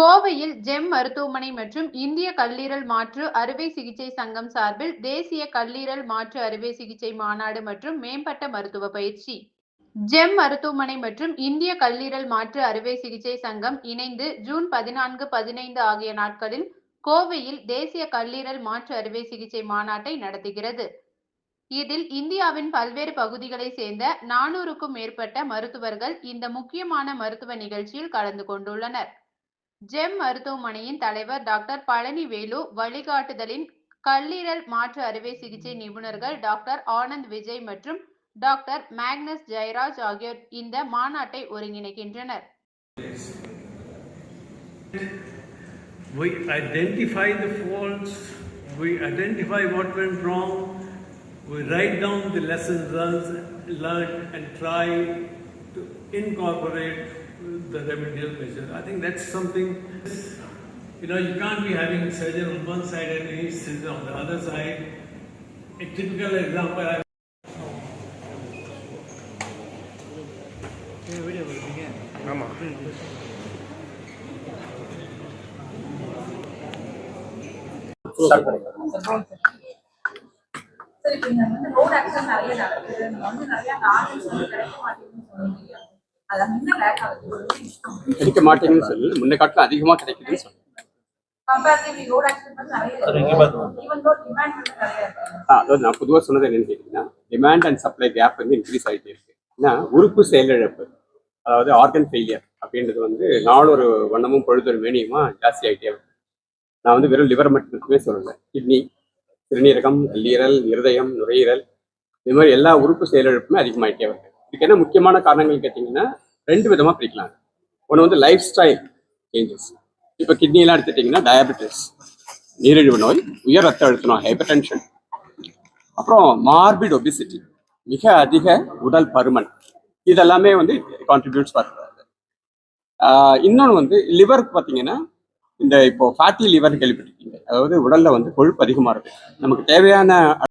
கோவையில் ஜெம் மருத்துவமனை மற்றும் இந்திய கல்லீரல் மாற்று அறுவை சிகிச்சை சங்கம் சார்பில் தேசிய கல்லீரல் மாற்று அறுவை சிகிச்சை மாநாடு மற்றும் மேம்பட்ட மருத்துவ பயிற்சி. ஜெம் மருத்துவமனை மற்றும் இந்திய கல்லீரல் மாற்று அறுவை சிகிச்சை சங்கம் இணைந்து ஜூன் பதினான்கு பதினைந்து ஆகிய நாட்களில் கோவையில் தேசிய கல்லீரல் மாற்று அறுவை சிகிச்சை மாநாட்டை நடத்துகிறது. இதில் இந்தியாவின் பல்வேறு பகுதிகளைச் சேர்ந்த நானூறுக்கும் மேற்பட்ட மருத்துவர்கள் இந்த முக்கியமான மருத்துவ நிகழ்ச்சியில் கலந்து கொண்டுள்ளனர். ஜெம் மருத்துவமனையின் தலைவர் டாக்டர் பழனிவேலு வழிகாட்டுதலின் கல்லீரல் மாற்று அறுவை சிகிச்சை நிபுணர்கள் டாக்டர் ஆனந்த் விஜய் மற்றும் டாக்டர் மேக்னஸ் ஜெயராஜ் ஆகியோர் இந்த மாநாட்டை ஒருங்கிணைக்கின்றனர். We identify the faults, we identify what went wrong, we write down the lessons learned, and try to incorporate the remedial measure. I think that's something, you know, you can't be having surgeon on one side and anesthesia on the other side. A typical example, I சரி, இப்ப வந்து road accident நிறைய நடக்குது. வந்து நிறைய வந்து கிடைக்க மாட்டேங்குதுன்னு சொன்னீங்க. கிடைக்க மாட்டேங்குதுன்னு சொல்லி. முன்ன காட்டில் அதிகமாக கிடைக்குதுன்னு சொல்லி. அதாவது நான் பொதுவாக சொன்னது என்னன்னு கேட்டிங்கன்னா டிமாண்ட் அண்ட் சப்ளை கேப் வந்து இன்க்ரீஸ் ஆகிட்டே இருக்கு. ஏன்னா உறுப்பு செயலிழப்பு அதாவது ஆர்கன் ஃபெயிலியர் அப்படின்றது வந்து நாளொரு வண்ணமும் பொழுதொரு மேனியுமா ஜாஸ்தி ஆகிட்டே இருக்கு. நான் வந்து வெறும் லிவர் மட்டுமே சொல்லலை. கிட்னி சிறுநீரகம் கல்லீரல் இருதயம் நுரையீரல் இது மாதிரி எல்லா உறுப்பு செயலிழப்புமே அதிகமாகிட்டே வருது. இதுக்கு என்ன முக்கியமான காரணங்கள் கேட்டிங்கன்னா ரெண்டு விதமாக பிரிக்கலாம் ஒன்று வந்து லைஃப் ஸ்டைல் சேஞ்சஸ் இப்போ கிட்னிலாம் எடுத்துட்டிங்கன்னா டயபெட்டிஸ் நீரிழிவு நோய் உயர் ரத்த அழுத்தணும் ஹைப்பர் டென்ஷன் அப்புறம் மார்பிட் ஒபிசிட்டி மிக அதிக உடல் பருமன். இதெல்லாமே வந்து கான்ட்ரிபியூட்ஸ் பண்ணுறாரு இன்னொன்று வந்து லிவருக்கு பார்த்தீங்கன்னா இந்த இப்போ ஃபேட்டி லிவர் கேள்விப்பட்டிருக்கீங்க. அதாவது உடலில் வந்து கொழுப்பு அதிகமாக இருக்கு. நமக்கு தேவையான